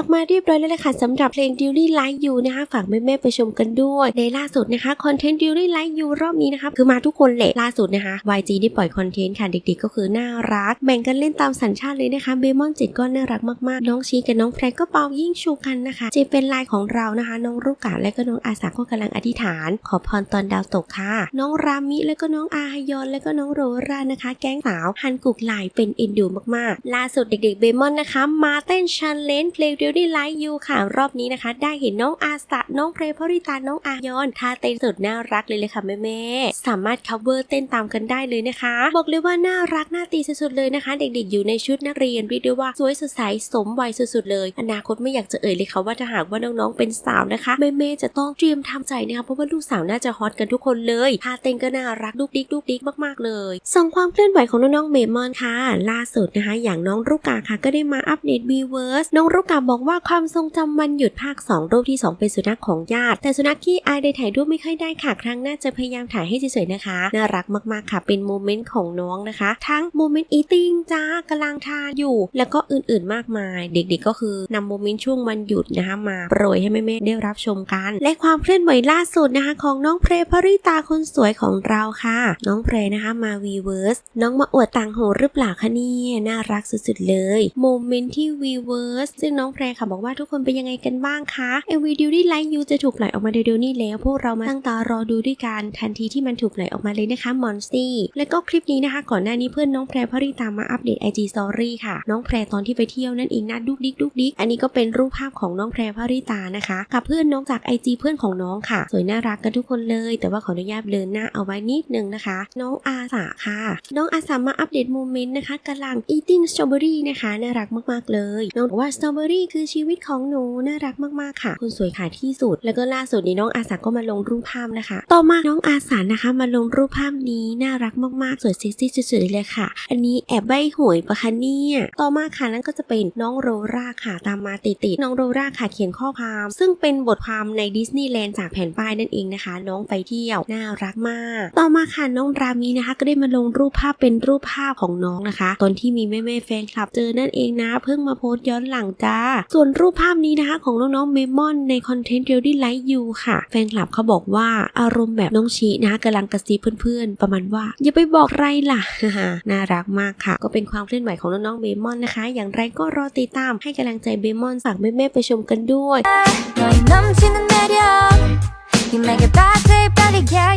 ออกมาเรียบร้อยแล้วแหละค่ะสำหรับเพลง d u l y Like You นะคะฝากแม่ๆไปชมกันด้วย ในล่าสุดนะคะคอนเทนต์ d u l y Like You รอบนี้นะคะคือมาทุกคนแหละล่าสุดนะคะ YG ได้ปล่อยคอนเทนต์ค่ะเด็กๆ ก็คือน่ารัก แบ่งกันเล่นตามสัญชาติเลยนะคะเบมอนเจ็ดก็น่ารักมากๆ น้องชีกับน้องแพรก็เป่ายิ่งชูกันนะคะเจเป็นลายของเรานะคะ น้องรุกาและก็น้องอาสาก็กำลังอธิษฐาน ขอพรตอนดาวตกค่ะ น้องรามิและก็น้องอาฮยอนและก็น้องโรรานะคะ แก๊งสาวฮันกุกลายเป็นเอ็นดูมากๆ ล่าสุดเด็กๆเบมอนนะคะ มาเต้นชันเลนเพลงเดียวได้ไลฟ์ยูค่ะ รอบนี้นะคะ ได้เห็นน้องอาสะน้องเพรพริตา น้องอายอนท่าเต้นสุดน่ารักเลยเลยค่ะแม่ๆสามารถ cover เต้นตามกันได้เลยนะคะ บอกเลยว่าน่ารักน่าตีสุดๆเลยนะคะ เด็กๆอยู่ในชุดนักเรียนเรียกได้ว่าสวยสดใสสมวัยสุดๆเลย อนาคตไม่อยากจะเอ่ยเลยค่ะว่าถ้าหากว่าน้องๆเป็นสาวนะคะแม่ๆจะต้องเตรียมทำใจนะคะเพราะว่าลูกสาวน่าจะฮอตกันทุกคนเลยท่าเต้นก็น่ารักดุกดิกดุกดิกมากๆเลยส่งความเคลื่อนไหวของน้องๆเมมอนค่ะ ล่าสุดนะคะ อย่างน้องรุกาค่ะก็ได้มาอัปเดต b ีเวิร์สน้องรุกาบอกว่าความทรงจำวันหยุดภาค 2 รูปที่ 2 เป็นสุนัขของญาติ แต่สุนัขที่อายได้ถ่ายรูปไม่ค่อยได้ค่ะ ครั้งหน้าจะพยายามถ่ายให้สวยๆนะคะ น่ารักมากๆค่ะ เป็นโมเมนต์ของน้องนะคะ ทั้งโมเมนต์อีติ้งจ้ากำลังทานอยู่ แล้วก็อื่นๆมากมาย เด็กๆก็คือนำโมเมนต์ช่วงวันหยุดนะคะมาโปรยให้แม่ๆได้รับชมกัน และความเคลื่อนไหวล่าสุดนะคะ ของน้องเพรพริตาคนสวยของเราค่ะ น้องเพรนะคะมาวีเวิร์สน้องมาอวดต่างหูหรือเปล่าคะเนี่ยน่ารักสุดๆเลยโมเมนต์ที่วีเวิร์สซึ่งน้องเพรค่ะบอกว่าทุกคนเป็นยังไงกันบ้างคะเอวีดิวดี้ไลท์ยูจะถูกปล่อยออกมาเร็วๆนี้แล้ว พวกเรามาตั้งตารอดูด้วยกันทันทีที่มันถูกปล่อยออกมาเลยนะคะมอนซี่แล้วก็คลิปนี้นะคะ ก่อนหน้านี้เพื่อนน้องแพรพริตามาอัปเดต IG Story ค่ะ น้องแพรตอนที่ไปเที่ยวนั่นเองนะดุกดิกดุกดิกอันนี้ก็เป็นรูปภาพของน้องแพรพริตานะคะ กับเพื่อนน้องจาก IG เพื่อนของน้องค่ะ สวยน่ารักกันทุกคนเลย แต่ว่าขออนุญาตเบลนหน้าเอาไว้นิดนึงนะคะ น้องอาสาค่ะ น้องอาสามาอัปเดตโมเมนต์นะคะกำลัง eating strawberry นะคะน่ารักมากๆเลย น้องบอกว่า strawberry คือือชีวิตของหนูน่ารักมากๆค่ะคุณสวยค่ะที่สุด แล้วก็ล่าสุดนี้น้องอาสาก็มาลงรูปภาพนะคะ ต่อมาน้องอาสานะคะมาลงรูปภาพนี้น่ารักมากๆ สวยเซ็กซี่สุดๆเลยค่ะ อันนี้แอบใบหวยปะคะเนี่ยต่อมาค่ะนั่นก็จะเป็นน้องโรราค่ะตามมาติดๆน้องโรราค่ะเขียนข้อความ ซึ่งเป็นบทความในดิสนีย์แลนด์จากแผ่นป้ายนั่นเองนะคะ น้องไปเที่ยวน่ารักมาก ต่อมาค่ะน้องรามีนะคะ ก็ได้มาลงรูปภาพเป็นรูปภาพของน้องนะคะ ตอนที่มีแม่ๆแฟนคลับเจอนั่นเองนะ เพิ่งมาโพสต์ย้อนหลังจ้าส่วนรูปภาพนี้นะคะ ของน้องๆเมมอนในคอนเทนต์เรียลดี้ไลท์ยูค่ะ แฟนคลับเขาบอกว่าอารมณ์แบบน้องชีนะคะกำลังกระซิบเพื่อนๆ ประมาณว่า อย่าไปบอกใครล่ะ น่ารักมากค่ะ ก็เป็นความเคลื่อนไหวของน้องๆเบมอนนะคะ อย่างไรก็รอติดตามให้กำลังใจเบมอนฝากแม่ๆไปชมกันด้วย 너의 넘치는 매력 You make it better 빨리 get you